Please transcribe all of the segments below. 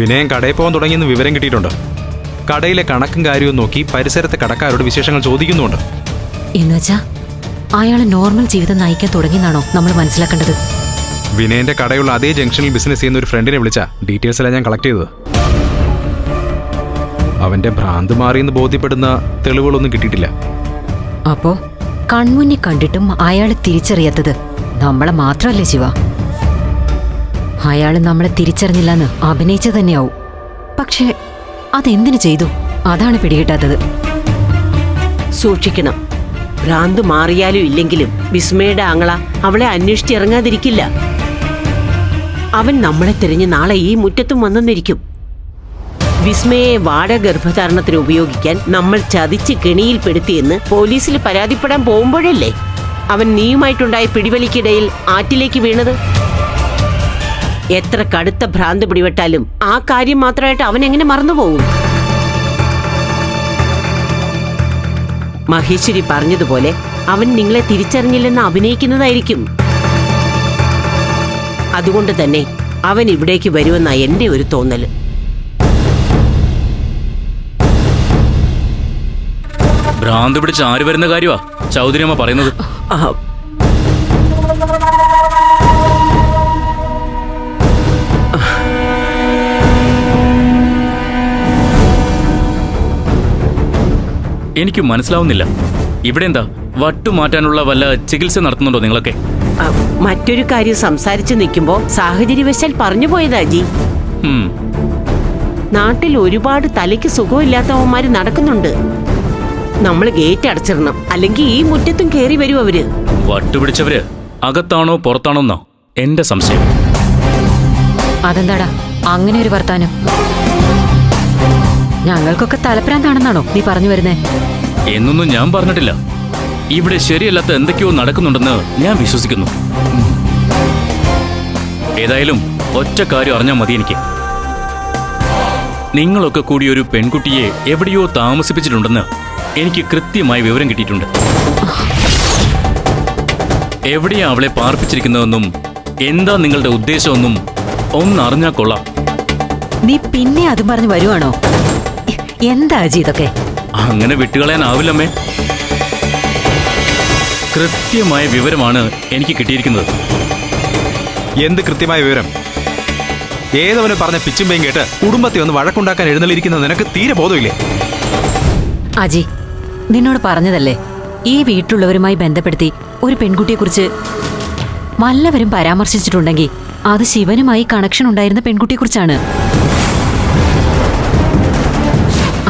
വിനയൻ കടയിൽ പോകാൻ തുടങ്ങിയെന്ന് വിവരം കിട്ടിയിട്ടുണ്ട്. കടയിലെ കണക്കും കാര്യവും നോക്കി പരിസരത്തെ കടക്കാരോട് വിശേഷങ്ങൾ ചോദിക്കുന്നുണ്ട് എന്നുവെച്ചാ അയാൾ നോർമൽ ജീവിതം നയിക്കാൻ തുടങ്ങിയെന്നാണോ നമ്മൾ മനസ്സിലാക്കേണ്ടത്? വിനയന്റെ കടയുള്ള അതേ ജംഗ്ഷനിൽ ബിസിനസ് ചെയ്യുന്ന ഒരു ഫ്രണ്ടിനെ വിളിച്ച ഡീറ്റെയിൽസ് എല്ലാം ഞാൻ കളക്ട് ചെയ്തത്. അവന്റെ ഭ്രാന്ത് മാറിയെന്ന് ബോധ്യപ്പെടുന്ന തെളിവുകളൊന്നും കിട്ടിയിട്ടില്ല. അപ്പോ കൺമുന്നിൽ കണ്ടിട്ടും അയാൾ തിരിച്ചറിയാത്തത് നമ്മളെ മാത്രമല്ലേ ശിവ? അയാൾ നമ്മളെ തിരിച്ചറിഞ്ഞില്ലെന്ന് അഭിനയിച്ചു തന്നെയാവും. പക്ഷേ അതെന്തിനു ചെയ്തു? അതാണ് പിടികിട്ടാത്തത്. സൂക്ഷിക്കണം. ഭ്രാന്ത് മാറിയാലും ഇല്ലെങ്കിലും വിസ്മയുടെ ആങ്ങള അവളെ അന്വേഷിച്ചിറങ്ങാതിരിക്കില്ല അവൻ നമ്മളെ തിരഞ്ഞ് നാളെ ഈ മുറ്റത്തും വന്നെന്നിരിക്കും. വിസ്മയെ വാട ഗർഭധാരണത്തിന് ഉപയോഗിക്കാൻ നമ്മൾ ചതിച്ച് കെണിയിൽപ്പെടുത്തിയെന്ന് പോലീസിൽ പരാതിപ്പെടാൻ പോകുമ്പോഴല്ലേ? അവൻ നീയുമായിട്ടുണ്ടായ പിടിവലിക്കിടയിൽ ആറ്റിലേക്ക് വീണത്? എത്ര കടുത്ത ഭ്രാന്ത് പിടിപെട്ടാലും ആ കാര്യം മാത്രമായിട്ട് അവൻ എങ്ങനെ മറന്നുപോകും? മഹേശ്വരി പറഞ്ഞതുപോലെ അവൻ നിങ്ങളെ തിരിച്ചറിഞ്ഞില്ലെന്ന് അഭിനയിക്കുന്നതായിരിക്കും. അതുകൊണ്ട് തന്നെ അവൻ ഇവിടേക്ക് വരുമെന്ന എന്റെ ഒരു തോന്നൽ. ഭ്രാന്ത് പിടിച്ച് ആര് വരുന്ന കാര്യമാ ചൗധരിയമ്മ പറയുന്നത്. എനിക്ക് മനസ്സിലാവുന്നില്ല. ഇവിടെ എന്താ വട്ടുമാറ്റാനുള്ള വല്ല ചികിത്സ നടത്തുന്നുണ്ടോ നിങ്ങളൊക്കെ? മറ്റൊരു കാര്യം സംസാരിച്ചു നിൽക്കുമ്പോ സാഹചര്യവശാൽ പറഞ്ഞു പോയതാ ജി. നാട്ടിൽ ഒരുപാട് തലയ്ക്ക് സുഖമില്ലാത്തവന്മാര് നടക്കുന്നുണ്ട്. നമ്മൾ ഗേറ്റ് അടച്ചിടണം. അല്ലെങ്കിൽ ഈ മുറ്റത്തും കേറി വരും അവർ. വട്ടുപിടിച്ചവര് അകത്താണോ പുറത്താണോന്നോ എന്റെ സംശയം. അതെന്താടാ? അങ്ങനെ ഒരു വർത്താനം. ഞങ്ങൾക്കൊക്കെ തലപ്രാന്താണെന്നാണോ നീ പറഞ്ഞു വരുന്നേ? എന്നൊന്നും ഞാൻ പറഞ്ഞിട്ടില്ല. ഇവിടെ ശരിയല്ലാത്ത എന്തൊക്കെയോ നടക്കുന്നുണ്ടെന്ന് ഞാൻ വിശ്വസിക്കുന്നു. ഏതായാലും ഒറ്റ കാര്യം അറിഞ്ഞാൽ മതി എനിക്ക്. നിങ്ങളൊക്കെ കൂടി ഒരു പെൺകുട്ടിയെ എവിടെയോ താമസിപ്പിച്ചിട്ടുണ്ടെന്ന് എനിക്ക് കൃത്യമായി വിവരം കിട്ടിയിട്ടുണ്ട്. എവിടെയാ അവളെ പാർപ്പിച്ചിരിക്കുന്നതെന്നും എന്താ നിങ്ങളുടെ ഉദ്ദേശമെന്നും ഒന്നറിഞ്ഞാൽ കൊള്ളാം. നീ പിന്നെ അതും പറഞ്ഞു വരുവാണോ? എന്താ അജി ഇതൊക്കെ? അങ്ങനെ വിട്ടുകളയാനാവില്ലമ്മേ. കൃത്യമായ വിവരമാണ് എനിക്ക് കിട്ടിയിരിക്കുന്നത്. എന്ത് കൃത്യമായ വിവരം? ഏതവന് പറഞ്ഞ പിച്ചും പേയും കേട്ട് കുടുംബത്തെ ഒന്ന് വഴക്കുണ്ടാക്കാൻ എഴുന്നള്ളിരിക്കുന്ന നിനക്ക് തീരെ ബോധമില്ലേ? അജി നിന്നോട് പറഞ്ഞതല്ലേ ഈ വീട്ടിലുള്ളവരുമായി ബന്ധപ്പെടുത്തി ഒരു പെൺകുട്ടിയെക്കുറിച്ച് വല്ലവരും പരാമർശിച്ചിട്ടുണ്ടെങ്കിൽ അത് ശിവനുമായി കണക്ഷൻ ഉണ്ടായിരുന്ന പെൺകുട്ടിയെക്കുറിച്ചാണ്.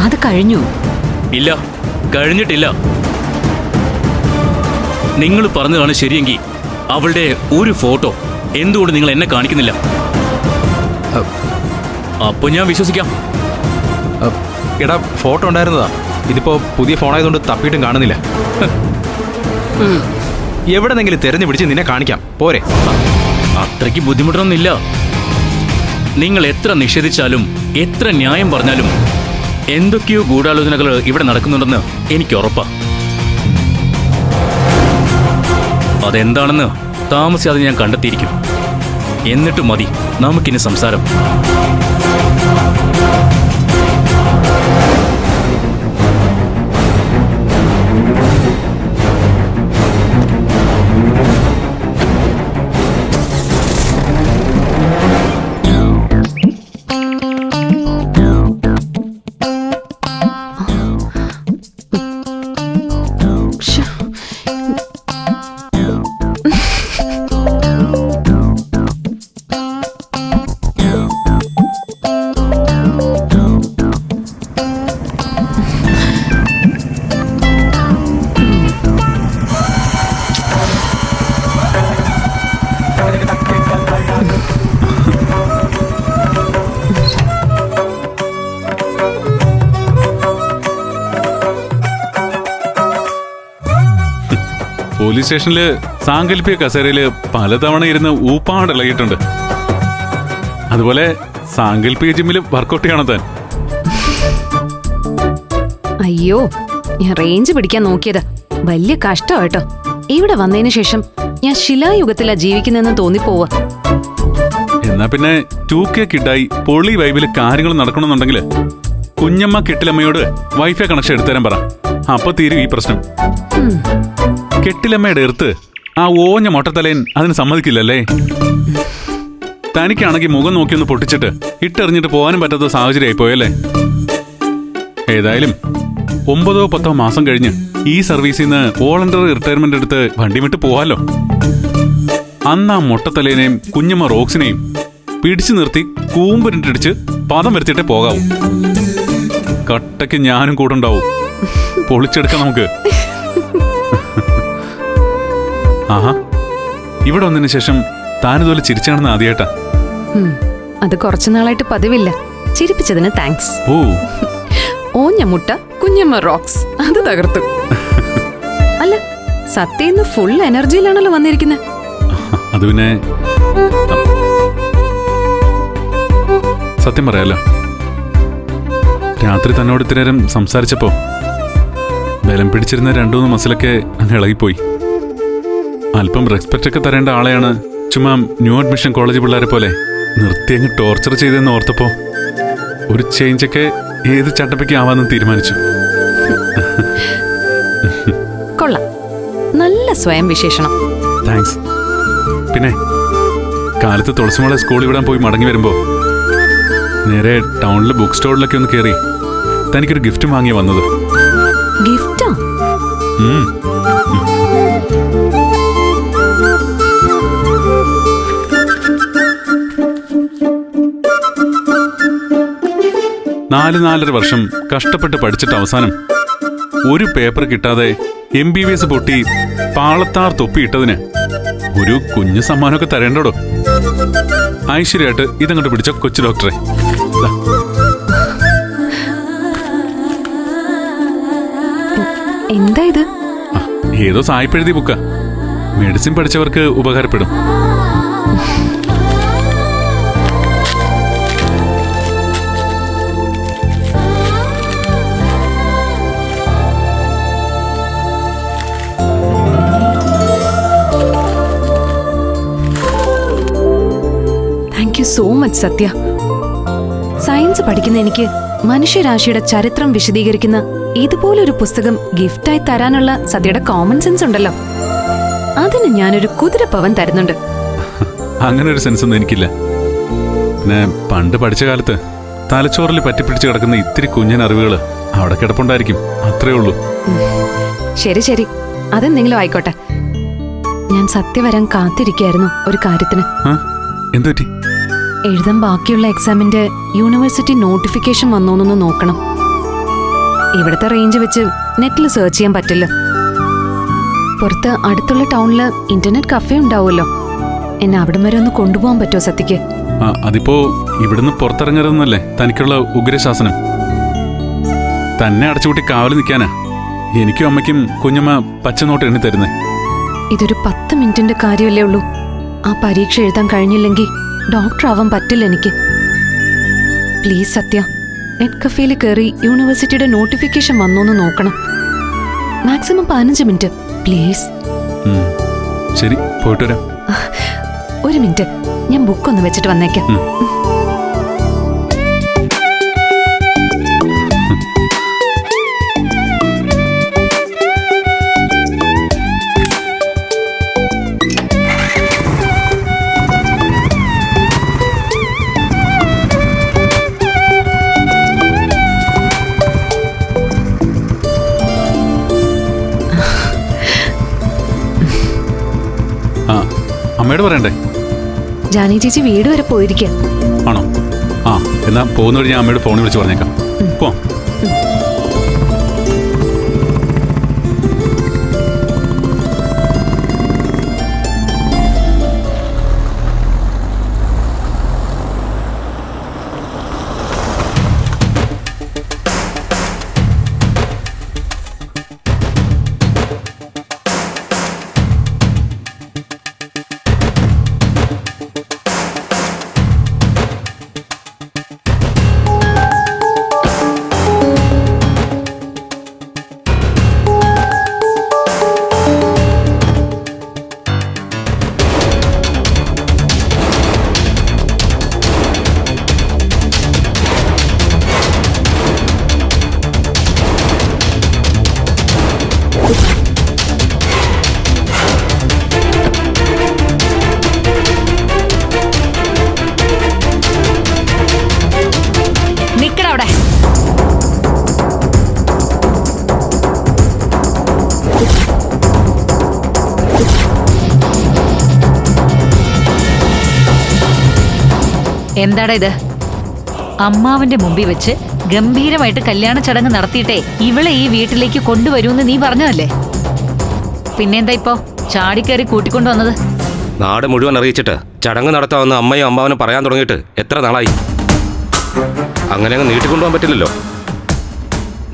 അത് കഴിഞ്ഞു. ഇല്ല കഴിഞ്ഞിട്ടില്ല. നിങ്ങൾ പറഞ്ഞതാണ് ശരിയെങ്കിൽ അവളുടെ ഒരു ഫോട്ടോ എന്തുകൊണ്ട് നിങ്ങൾ എന്നെ കാണിക്കുന്നില്ല? അപ്പൊ ഞാൻ വിശ്വസിക്കാം. എടാ ഫോട്ടോ ഉണ്ടായിരുന്നതാ. ഇതിപ്പോ പുതിയ ഫോണായതുകൊണ്ട് തപ്പിയിട്ടും കാണുന്നില്ല. എവിടെന്നെങ്കിലും തെരഞ്ഞു പിടിച്ച് നിന്നെ കാണിക്കാം. പോരെ. അത്രയ്ക്ക് ബുദ്ധിമുട്ടൊന്നുമില്ല. നിങ്ങൾ എത്ര നിഷേധിച്ചാലും എത്ര ന്യായം പറഞ്ഞാലും എന്തൊക്കെയോ ഗൂഢാലോചനകൾ ഇവിടെ നടക്കുന്നുണ്ടെന്ന് എനിക്ക് ഉറപ്പാ. അതെന്താണെന്ന് താമസിയാതെ ഞാൻ കണ്ടെത്തിയിരിക്കും. എന്നിട്ട് മതി നമുക്കിനി സംസാരം. പോലീസ് സ്റ്റേഷനിൽ സാങ്കല്പിക കസേരയിൽ പലതവണ ഇരുന്ന് ഊപ്പാട് ഇളകിയിട്ടുണ്ട്. അതുപോലെ സാങ്കല്പിക ജിമ്മിൽ വർക്കൗട്ട് ചെയ്യണം താൻ. അയ്യോ ഞാൻ റേഞ്ച് പിടിക്കാൻ നോക്കിയത്. വലിയ കഷ്ടം കേട്ടോ. ഇവിടെ വന്നതിന് ശേഷം ഞാൻ ശിലായുഗത്തിലാ ജീവിക്കുന്നെന്ന് തോന്നിപ്പോവാ. എന്നാ പിന്നെ ടൂ കെ കിഡായി പൊളി വൈബിൽ കാര്യങ്ങൾ നടക്കണമെന്നുണ്ടെങ്കിൽ കുഞ്ഞമ്മ കെട്ടിലമ്മയോട് വൈഫൈ കണക്ഷൻ എടുത്തുതരാൻ പറ. അപ്പൊ തീരും ഈ പ്രശ്നം. കെട്ടിലമ്മയുടെ എർത്ത് ആ ഓഞ്ഞ മൊട്ടത്തലയൻ അതിന് സമ്മതിക്കില്ലല്ലേ? തനിക്കാണെങ്കിൽ മുഖം നോക്കി ഒന്ന് പൊട്ടിച്ചിട്ട് ഇട്ടെറിഞ്ഞിട്ട് പോകാനും പറ്റാത്ത സാഹചര്യമായി പോയല്ലേ? ഏതായാലും ഒമ്പതോ പത്തോ മാസം കഴിഞ്ഞ് ഈ സർവീസിൽ നിന്ന് വോളണ്ടറി റിട്ടയർമെന്റ് എടുത്ത് വണ്ടി വിട്ട് പോവാലോ. അന്ന് ആ മൊട്ടത്തലേനെയും കുഞ്ഞമ്മ റോക്സിനെയും പിടിച്ചു നിർത്തി കൂമ്പിരിട്ടടിച്ച് പദം വരുത്തിയിട്ടേ പോകാവൂ. കട്ടയ്ക്ക് ഞാനും കൂടെ ഉണ്ടാവും. പൊളിച്ചെടുക്കാം നമുക്ക്. ആഹാ. ഇവിടെ വന്നതിന് ശേഷം താനിതുപോലെ ചിരിച്ചാണെന്ന് ആദ്യമായിട്ടാ അത് കുറച്ചു നാളായിട്ട് പതിവില്ല. ചിരിപ്പിച്ചതിന് താങ്ക്സ് ഓ. ഓഞ്ഞ മുട്ട കുഞ്ഞമ്മ റോക്സ് അത് തകർത്തു. അല്ല സത്യന്ന് ഫുൾ എനർജിയിലാണല്ലോ വന്നിരിക്കുന്നത് അത് പിന്നെ സത്യം പറയാലോ. രാത്രി തന്നോട് ഇത്തിരി നേരം സംസാരിച്ചപ്പോ ബലം പിടിച്ചിരുന്ന രണ്ടു മൂന്ന് മസിലൊക്കെ അങ്ങ് ഇളകിപ്പോയി. അല്പം റെസ്പെക്റ്റ് ഒക്കെ തരേണ്ട ആളെയാണ് ചുമ്മാ ന്യൂ അഡ്മിഷൻ കോളേജ് പിള്ളേരെ പോലെ. നിർത്തി അങ്ങ് ടോർച്ചർ ചെയ്തെന്ന് ഓർത്തപ്പോ ഒരു ചേഞ്ചൊക്കെ ഏത് ചട്ടപ്പയ്ക്ക് ആവാന്ന് തീരുമാനിച്ചു. കൊള്ളാം. നല്ല സ്വയം വിശേഷണം. താങ്ക്സ് പിന്നെ കാലത്ത് തുളസിമോളെ സ്കൂളിൽ വിടാൻ പോയി മടങ്ങി വരുമ്പോ നേരെ ടൗണിലെ ബുക്ക് സ്റ്റോറിലൊക്കെ ഒന്ന് കയറി തനിക്കൊരു ഗിഫ്റ്റ് വാങ്ങി വന്നത്. ഗിഫ്റ്റാ നാല് നാലര വർഷം കഷ്ടപ്പെട്ട് പഠിച്ചിട്ട് അവസാനം ഒരു പേപ്പർ കിട്ടാതെ എം ബി ബി എസ് പൊട്ടി പാളത്താർ തൊപ്പിയിട്ടതിന് ഒരു കുഞ്ഞു സമ്മാനമൊക്കെ തരേണ്ടടോ? ഐശ്വര്യമായിട്ട് ഇതങ്ങോട്ട് പിടിച്ച കൊച്ചു ഡോക്ടറെ. എന്താ ഇത്? ഏതോ സായിപ്പെഴുതി ബുക്ക. മെഡിസിൻ പഠിച്ചവർക്ക് ഉപകാരപ്പെടും. സോ മച്ച് സത്യ. സയൻസ് പഠിക്കുന്ന എനിക്ക് മനുഷ്യരാശിയുടെ ചരിത്രം വിശദീകരിക്കുന്ന ഇതുപോലൊരു പുസ്തകം ഗിഫ്റ്റായി തരാനുള്ള സത്യയുടെ കോമൺ സെൻസ് ഉണ്ടല്ലോ. അതിന് ഞാനൊരു കുതിരപ്പവൻ തരുന്നുണ്ട്. അങ്ങനെ ഒരു സെൻസ് ഒന്നും എനിക്കില്ല. ഞാൻ പണ്ട് പഠിച്ച കാലത്ത് തലച്ചോറിൽ പറ്റിപ്പിടിച്ച് കിടക്കുന്ന ഇത്തിരി കുഞ്ഞൻ അറിവുകൾ അവിടെ കിടപ്പുണ്ടായിരിക്കും. അത്രേ ഉള്ളൂ. ശരി ശരി. അതെന്തെങ്കിലും ആയിക്കോട്ടെ. ഞാൻ സത്യ വരാൻ കാത്തിരിക്കായിരുന്നു ഒരു കാര്യത്തിന്. എന്തുപറ്റി? എന്തു പറ്റി എഴുതാൻ ബാക്കിയുള്ള എക്സാമിന്റെ യൂണിവേഴ്സിറ്റി നോട്ടിഫിക്കേഷൻ വന്നോന്നൊന്ന് നോക്കണം. ഇവിടുത്തെ റേഞ്ച് വെച്ച് നെറ്റിൽ സെർച്ച് ചെയ്യാൻ പറ്റില്ല. പുറത്ത് അടുത്തുള്ള ടൗണിൽ ഇന്റർനെറ്റ് കഫേ ഉണ്ടാവുമല്ലോ. എന്നെ അവിടം വരെ ഒന്ന് കൊണ്ടുപോകാൻ പറ്റുമോ സത്യക്ക്? അതിപ്പോ ഇവിടുന്ന് പുറത്തിറങ്ങരുതെന്നല്ലേ തനിക്കുള്ള ഉഗ്രശാസനം. തന്നെ അടച്ചുകൂട്ടി കാവൽ നിൽക്കാനാ. എനിക്കും അമ്മയ്ക്കും കുഞ്ഞമ്മ പച്ചനോട്ട് എണ്ണി തരുന്നേ. ഇതൊരു പത്ത് മിനിറ്റിന്റെ കാര്യമല്ലേ ഉള്ളൂ. ആ പരീക്ഷ എഴുതാൻ കഴിഞ്ഞില്ലെങ്കിൽ ഡോക്ടർ ആവാൻ പറ്റില്ല എനിക്ക്. പ്ലീസ് സത്യ നെറ്റ് കഫേയിൽ കയറി യൂണിവേഴ്സിറ്റിയുടെ നോട്ടിഫിക്കേഷൻ വന്നോന്ന് നോക്കണം. മാക്സിമം പതിനഞ്ച് മിനിറ്റ്. പ്ലീസ്. ശരി പോയിട്ട് വരാം. ഒരു മിനിറ്റ്. ഞാൻ ബുക്ക് ഒന്ന് വെച്ചിട്ട് വന്നേക്കാം. അമ്മയോട് പറയണ്ടേ? ജാനി ചേച്ചി വീട് വരെ പോയിരിക്കുക ആണോ? ആ എന്നാ പോകുന്ന വഴി ഞാൻ അമ്മയോട് ഫോണിൽ വിളിച്ച് പറഞ്ഞേക്കാം. പോ എന്താടാ ഇത്? അമ്മാവന്റെ മുമ്പിൽ വെച്ച് ഗംഭീരമായിട്ട് കല്യാണ ചടങ്ങ് നടത്തിയിട്ടേ ഇവളെ ഈ വീട്ടിലേക്ക് കൊണ്ടുവരുമെന്ന് നീ പറഞ്ഞതല്ലേ? പിന്നെന്താ ഇപ്പോ? ചാടിക്കയറി കൂട്ടിക്കൊണ്ടുവന്നത് നാട് മുഴുവൻ അറിയിച്ചിട്ട് ചടങ്ങ് നടത്താമെന്ന് അമ്മയും അമ്മാവനും പറയാൻ തുടങ്ങിയിട്ട് എത്ര നാളായി? അങ്ങനെ അങ്ങ് നീട്ടിക്കൊണ്ടുപോകാൻ പറ്റില്ലല്ലോ.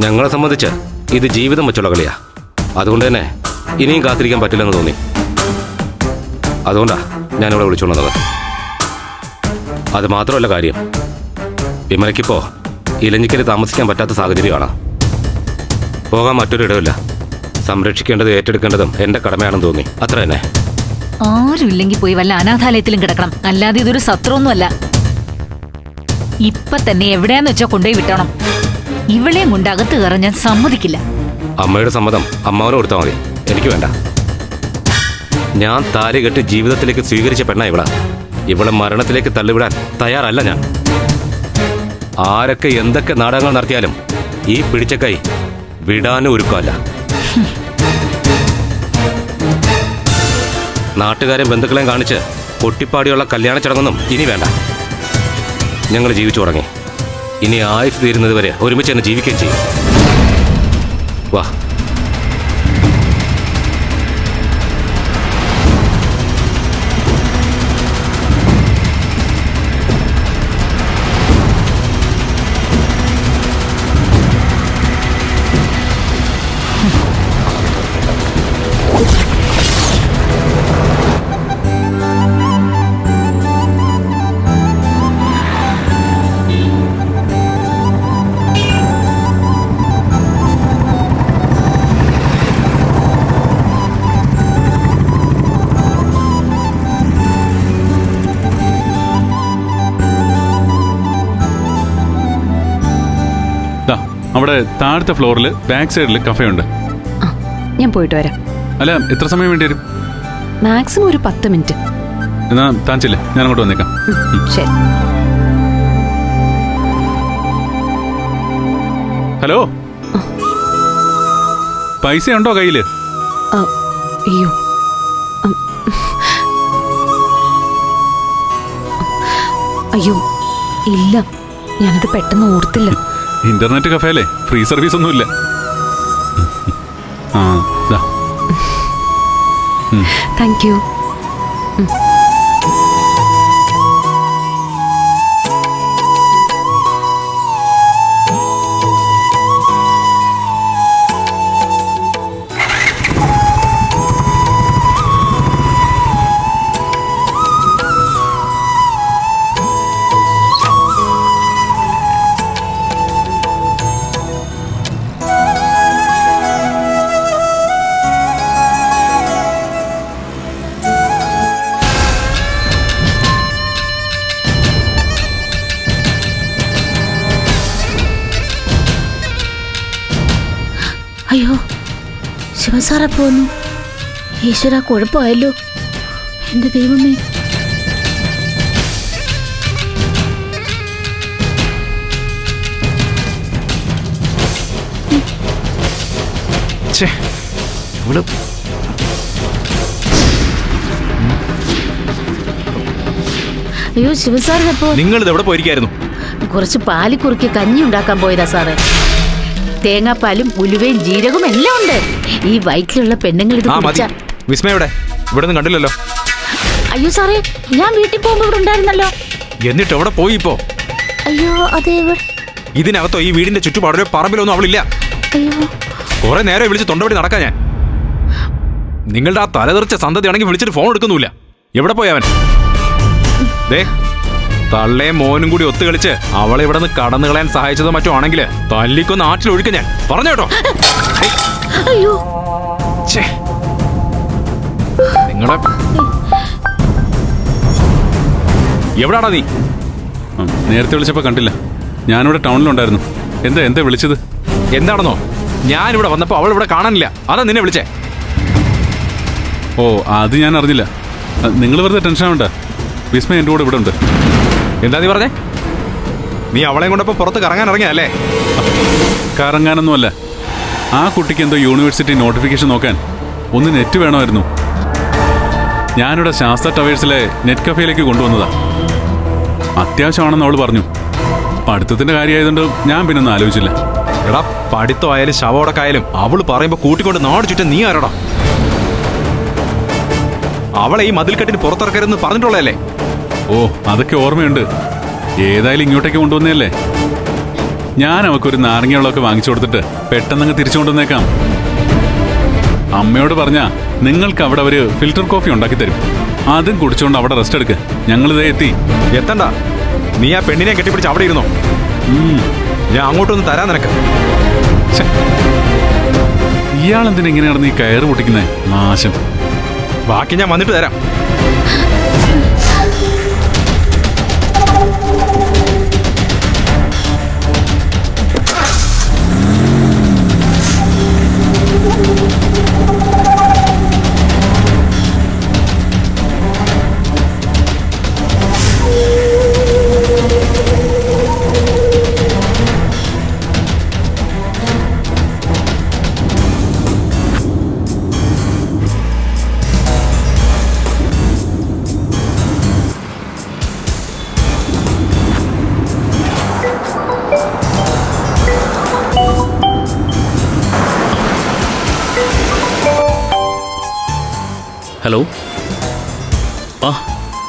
ഞങ്ങളെ സംബന്ധിച്ച് ഇത് ജീവിതം വെച്ചുള്ള കളിയാ. അതുകൊണ്ട് തന്നെ ഇനിയും കാത്തിരിക്കാൻ പറ്റില്ലെന്ന് തോന്നി. അതുകൊണ്ടാ ഞാനിവിടെ വിളിച്ചുകൊണ്ടത് അത് മാത്രമല്ല കാര്യം. വിമലയ്ക്കിപ്പോ ഇലഞ്ഞിക്കൽ താമസിക്കാൻ പറ്റാത്ത സാഹചര്യമാണ് പോകാൻ മറ്റൊരു ഇടമില്ല സംരക്ഷിക്കേണ്ടത് ഏറ്റെടുക്കേണ്ടതും എന്റെ കടമയാണെന്ന് തോന്നി. അത്ര തന്നെ. ആരുമില്ലെങ്കിൽ പോയി വല്ല അനാഥാലയത്തിലും കിടക്കണം. അല്ലാതെ ഇതൊരു സത്രമൊന്നുമല്ല ഇപ്പൊ തന്നെ എവിടെയാന്ന് വെച്ചാ കൊണ്ടുപോയി വിട്ടണം. ഇവളെയും കൊണ്ട് അകത്ത് കയറാൻ ഞാൻ സമ്മതിക്കില്ല. അമ്മയുടെ സമ്മതം അമ്മാവനെ കൊടുത്താൽ മതി. എനിക്ക് വേണ്ട. ഞാൻ താലി കെട്ടി ജീവിതത്തിലേക്ക് സ്വീകരിച്ച പെണ്ണ ഇവള. ഇവളെ മരണത്തിലേക്ക് തള്ളിവിടാൻ തയ്യാറല്ല ഞാൻ. ആരൊക്കെ എന്തൊക്കെ നാടകങ്ങൾ നടത്തിയാലും ഈ പിടിച്ച കൈ വിടാനും ഒരുക്കമല്ല. നാട്ടുകാരെയും ബന്ധുക്കളെയും കാണിച്ച് പൊട്ടിപ്പാടിയുള്ള കല്യാണ ചടങ്ങൊന്നും ഇനി വേണ്ട. ഞങ്ങൾ ജീവിച്ചു തുടങ്ങി. ഇനി ആയുസ് തീരുന്നത് വരെ ഒരുമിച്ച് തന്നെ ജീവിക്കുകയും ചെയ്യും. വാ. അവിടെ താഴത്തെ ഫ്ലോറിൽ ബാക്ക് സൈഡിൽ കഫേ ഉണ്ട്. ആ ഞാൻ പോയിട്ട് വരാം. അല്ല എത്ര സമയം വേണ്ടി വരും? മാക്സിമം ഒരു പത്ത് മിനിറ്റ്. എന്നാ താൻ ചെല്ലേ ഞാൻ അങ്ങോട്ട് വന്നേക്കാം. ഉം, ശരി. ഹലോ? പൈസ ഉണ്ടോ കയ്യിൽ? ആ, അയ്യോ. ഉം. അയ്യോ ഇല്ല. ഞാനത് പെട്ടെന്ന് ഓർത്തില്ല. ഇന്റർനെറ്റ് കഫേലേ ഫ്രീ സർവീസ് ഒന്നുമില്ല ആ താങ്ക് യു ശിവസാറെ പോന്നു ഈശ്വര കുഴപ്പമായല്ലോ എന്റെ ദൈവമേ. ഇവൾ അയ്യോ ശിവസാറിനെപ്പോ നിങ്ങൾ ഇത് എവിടെ പോയിരിക്കായിരുന്നു? കുറച്ച് പാലിക്കുറുക്കി കഞ്ഞി ഉണ്ടാക്കാൻ പോയതാ സാറേ. തേങ്ങാപ്പാലും ഉലുവയും ജീരകവും എല്ലാം ഉണ്ട്. ഈ വയറ്റിലുള്ള പെണ്ണുങ്ങൾ ഇത് ആ മതി. കുടിച്ചാ വിസ്മയുടെ ഇവിടെ. കണ്ടില്ലല്ലോ. അയ്യോ സാറേ ഞാൻ വീട്ടിൽ പോകുമ്പോ ഇവിടെ ഉണ്ടായിരുന്നല്ലോ. എന്നിട്ട് എവിടെ പോയി ഇപ്പോ? അയ്യോ അതെ ഇവിടെ ഇതിനകത്തോ ഈ വീടിന്റെ ചുറ്റുപാടോ പറമ്പിലൊന്നും അവളില്ല. അയ്യോ. കുറെ നേരം വിളിച്ച് തൊണ്ടപടി നടക്കാൻ ഞാൻ. നിങ്ങളുടെ ആ തലതെറിച്ച സന്തതി ആണെങ്കിൽ വിളിച്ചിട്ട് ഫോൺ എടുക്കുന്നില്ല എവിടെ പോയി അവൻ? ദേ തള്ളയും മോനും കൂടി ഒത്തു കളിച്ച് അവളെ ഇവിടെ നിന്ന് കടന്നു കളയാൻ സഹായിച്ചതോ മറ്റോ ആണെങ്കിൽ തല്ലിക്കൊന്ന് ആറ്റിൽ ഒഴുക്ക ഞാൻ. പറഞ്ഞു കേട്ടോ. അയ്യോ. ഛേ. നിങ്ങളെ എവിടാടാ നീ? നേരത്തെ വിളിച്ചപ്പോൾ കണ്ടില്ല. ഞാനിവിടെ ടൗണിലുണ്ടായിരുന്നു. എന്താ എന്താ വിളിച്ചത്? എന്താണെന്നോ? ഞാൻ ഇവിടെ വന്നപ്പോ അവൾ ഇവിടെ കാണാനില്ല. അതാ നിന്നെ വിളിച്ചേ. ഓ അത് ഞാൻ അറിഞ്ഞില്ല. നിങ്ങൾ വെറുതെ ടെൻഷൻ ആവണ്ട വിസ്മയ എന്റെ കൂടെ ഇവിടെ ഉണ്ട് എന്താ നീ പറഞ്ഞേ? നീ അവളെയും കൊണ്ടപ്പോ പുറത്ത് കറങ്ങാൻ ഇറങ്ങിയല്ലേ കറങ്ങാനൊന്നുമല്ല. ആ കുട്ടിക്ക് എന്തോ യൂണിവേഴ്സിറ്റി നോട്ടിഫിക്കേഷൻ നോക്കാൻ ഒന്ന് നെറ്റ് വേണമായിരുന്നു. ഞാനിവിടെ ശാസ്ത്ര ടവേഴ്സിലെ നെറ്റ് കഫേയിലേക്ക് കൊണ്ടുവന്നതാ. അത്യാവശ്യമാണെന്ന് അവൾ പറഞ്ഞു. പഠിത്തത്തിന്റെ കാര്യമായതുകൊണ്ട് ഞാൻ പിന്നെ ഒന്നും ആലോചിച്ചില്ല. എടാ പഠിത്തമായാലും ശവോടക്കായാലും അവൾ പറയുമ്പോ കൂട്ടിക്കൊണ്ട് നാട് ചുറ്റും നീ ആരടാ? അവളെ ഈ മതിൽക്കെട്ടിന് പുറത്തിറക്കരുതെന്ന് പറഞ്ഞിട്ടുള്ളതല്ലേ? ഓ അതൊക്കെ ഓർമ്മയുണ്ട്. ഏതായാലും ഇങ്ങോട്ടേക്ക് കൊണ്ടുവന്നതല്ലേ? ഞാൻ അവക്കൊരു നാരങ്ങ വെള്ളമൊക്കെ വാങ്ങിച്ചു കൊടുത്തിട്ട് പെട്ടെന്നങ്ങ് തിരിച്ചു കൊണ്ടുവന്നേക്കാം. അമ്മയോട് പറഞ്ഞാ നിങ്ങൾക്ക് അവിടെ ഒരു ഫിൽറ്റർ കോഫി ഉണ്ടാക്കി തരും. അതും കുടിച്ചുകൊണ്ട് അവിടെ റെസ്റ്റ് എടുക്ക്. ഞങ്ങളിതേ എത്തി. എത്തണ്ട. നീ ആ പെണ്ണിനെ കെട്ടിപ്പിടിച്ച് അവിടെ ഇരുന്നോ. ഞാൻ അങ്ങോട്ടൊന്ന് തരാൻ നിനക്ക്. ഇയാൾ ഇയാളെന്തിനാ ഇങ്ങനെ നടന്ന് ഈ കയറ് പൊട്ടിക്കുന്നേ? നാശം. ബാക്കി ഞാൻ വന്നിട്ട് തരാം.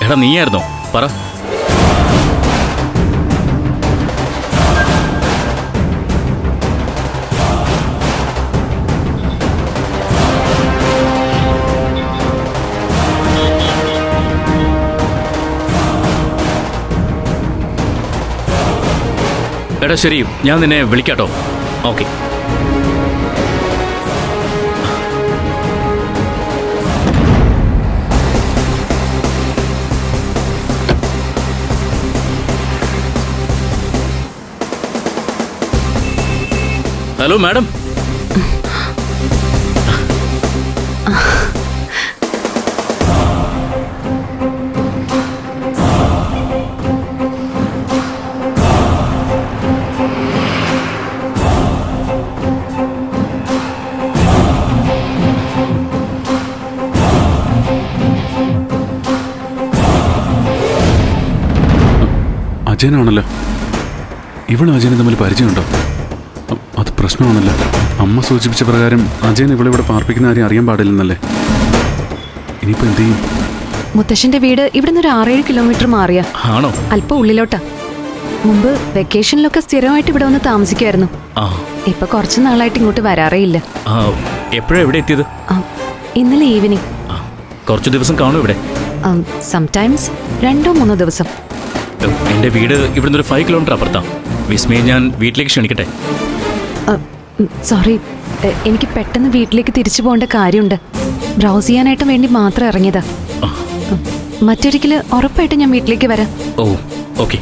എടാ നീയായിരുന്നോ? പറ. എടാ ശരി. ഞാൻ നിന്നെ വിളിക്കാട്ടോ. ഓക്കെ. Hello madam. അജയനാണല്ലോ. ഇവളും അജയനും തമ്മിൽ പരിചയമുണ്ടോ? അത് പ്രശ്നമാണല്ലോ. അമ്മ സൂചിപ്പിച്ച പ്രകാരം അജയൻ ഇവളിവിടെ പാർപ്പിക്കുന്ന കാര്യം അറിയാൻ പാടില്ലെന്നല്ലേ? ഇനിയിപ്പോ എന്ത് ചെയ്യും? മുത്തശ്ശന്റെ വീട് ഇവിടുന്ന് ഒരു ആറേഴ് കിലോമീറ്റർ മാറിയ. ആണോ? അല്പം ഉള്ളിലോട്ടാ. മുമ്പ് വെക്കേഷനിലൊക്കെ സ്ഥിരമായിട്ട് ഇവിടെ വന്ന് താമസിക്കുമായിരുന്നു ആ. ഇപ്പൊ കുറച്ച് നാളായിട്ട് ഇങ്ങോട്ട് വരാറേ ഇല്ല. ആ എപ്പോഴാണ് എവിടെ എത്തിയത്? ഇന്നലെ ഈവനിങ് കുറച്ചു കുറച്ച് ദിവസം കാണും ഇവിടെ. സംടൈംസ് രണ്ടോ മൂന്നോ ദിവസം. എന്റെ വീട് ഇവിടുന്ന് ഒരു ഫൈവ് കിലോമീറ്റർ അപ്പുറത്താണ് വിസ്മയെ ഞാൻ വീട്ടിലേക്ക് ക്ഷണിക്കട്ടെ? സോറി. എനിക്ക് പെട്ടെന്ന് വീട്ടിലേക്ക് തിരിച്ചു പോകേണ്ട കാര്യമുണ്ട്. ബ്രൗസ് ചെയ്യാനായിട്ട് വേണ്ടി മാത്രം ഇറങ്ങിയതാ. മറ്റൊരിക്കൽ ഉറപ്പായിട്ട് ഞാൻ വീട്ടിലേക്ക് വരാം. ഓ ഓക്കെ.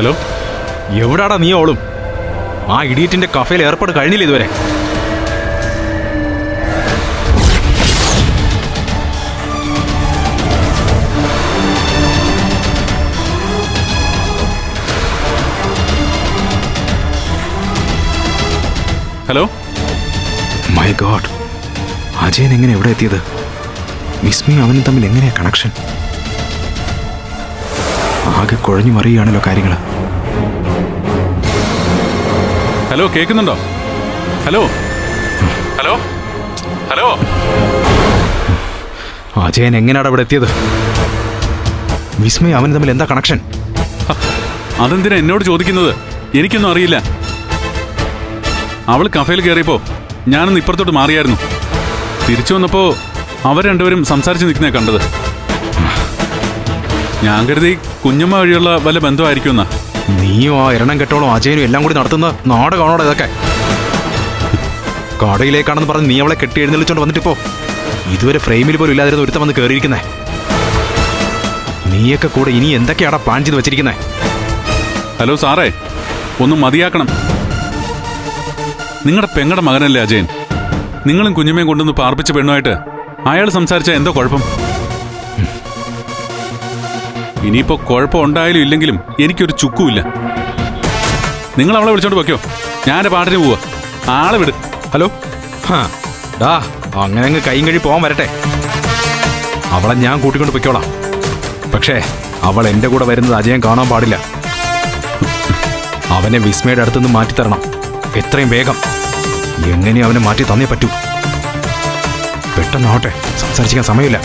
ഹലോ. എവിടാടാ നീ ഓളും? ആ ഇഡിയറ്റിന്റെ കഫയിൽ ഏർപ്പാട് കഴിഞ്ഞില്ല ഇതുവരെ? ഹലോ. മൈ ഗോഡ് അജയൻ എങ്ങനെ എവിടെ എത്തിയത്? വിസ്മയും അവനും തമ്മിൽ എങ്ങനെയാ കണക്ഷൻ ആകെ കുഴഞ്ഞു മറിയുകയാണല്ലോ കാര്യങ്ങൾ ഹലോ കേൾക്കുന്നുണ്ടോ? ഹലോ? ഹലോ? ഹലോ? അജയൻ എങ്ങനെയാണ് അവിടെ എത്തിയത്? വിസ്മയ അവന് തമ്മിൽ എന്താ കണക്ഷൻ അതെന്തിനാ എന്നോട് ചോദിക്കുന്നത്? എനിക്കൊന്നും അറിയില്ല. അവൾ കഫേയിൽ കയറിയപ്പോ ഞാനൊന്ന് ഇപ്പുറത്തോട്ട് മാറിയായിരുന്നു. തിരിച്ചു വന്നപ്പോ അവർ രണ്ടുപേരും സംസാരിച്ച് നിൽക്കുന്നേ കണ്ടത്. ഞാൻ കരുതി കുഞ്ഞമ്മ വഴിയുള്ള വല്ല ബന്ധമായിരിക്കും എന്നാ. നീയും ആ എരണം കെട്ടോളും അജയനും എല്ലാം കൂടി നടത്തുന്ന നാടകമാണോടെ ഇതൊക്കെ? കടയിലേക്കാണെന്ന് പറഞ്ഞ് നീ അവളെ കെട്ടി എഴുന്നള്ളിച്ചോണ്ട് വന്നിട്ടിപ്പോ ഇതുവരെ ഫ്രെയിമിൽ പോലും ഇല്ലാതിരുന്ന ഒരുത്തം വന്ന് കയറിയിരിക്കുന്നേ നീയൊക്കെ കൂടെ ഇനി എന്തൊക്കെയാടാ പ്ലാൻ ചെയ്ത് വെച്ചിരിക്കുന്നേ? ഹലോ സാറേ ഒന്ന് മതിയാക്കണം. നിങ്ങളുടെ പെങ്ങളുടെ മകനല്ലേ അജയൻ? നിങ്ങളും കുഞ്ഞുമേയും കൊണ്ടുവന്ന് പാർപ്പിച്ച പെണ്ണുമായിട്ട് അയാൾ സംസാരിച്ച എന്തോ കുഴപ്പം? ഇനിയിപ്പോ കുഴപ്പമുണ്ടായാലും ഇല്ലെങ്കിലും എനിക്കൊരു ചുക്കുമില്ല. നിങ്ങൾ അവളെ വിളിച്ചോണ്ട് വെക്കോ ഞാൻ പാട്ടിന് പോവാ. ആളെ വിട്. ഹലോ? ഡാ അങ്ങനെ അങ്ങ് കൈയും കഴി പോകാൻ വരട്ടെ. അവളെ ഞാൻ കൂട്ടിക്കൊണ്ട് പൊയ്ക്കോളാം. പക്ഷേ അവൾ എന്റെ കൂടെ വരുന്നത് അജയൻ കാണാൻ പാടില്ല. അവനെ വിസ്മയുടെ അടുത്തുനിന്ന് മാറ്റിത്തരണം. എത്രയും വേഗം. എങ്ങനെയും അവനെ മാറ്റി തന്നേ പറ്റൂ. പെട്ടെന്നാവട്ടെ. സംസാരിക്കാൻ സമയമില്ല.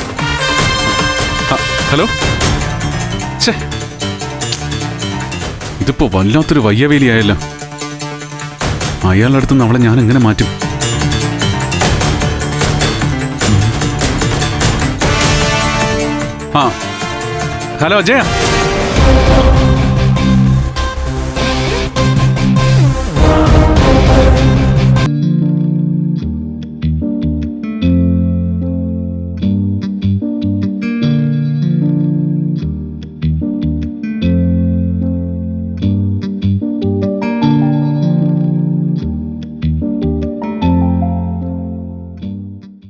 ഹലോ? ഇതിപ്പോ വല്ലാത്തൊരു വയ്യവേലിയായല്ലോ. അയാളുടെ അടുത്ത് നമ്മളെ ഞാൻ എങ്ങനെ മാറ്റും? ആ. ഹലോ അജയ.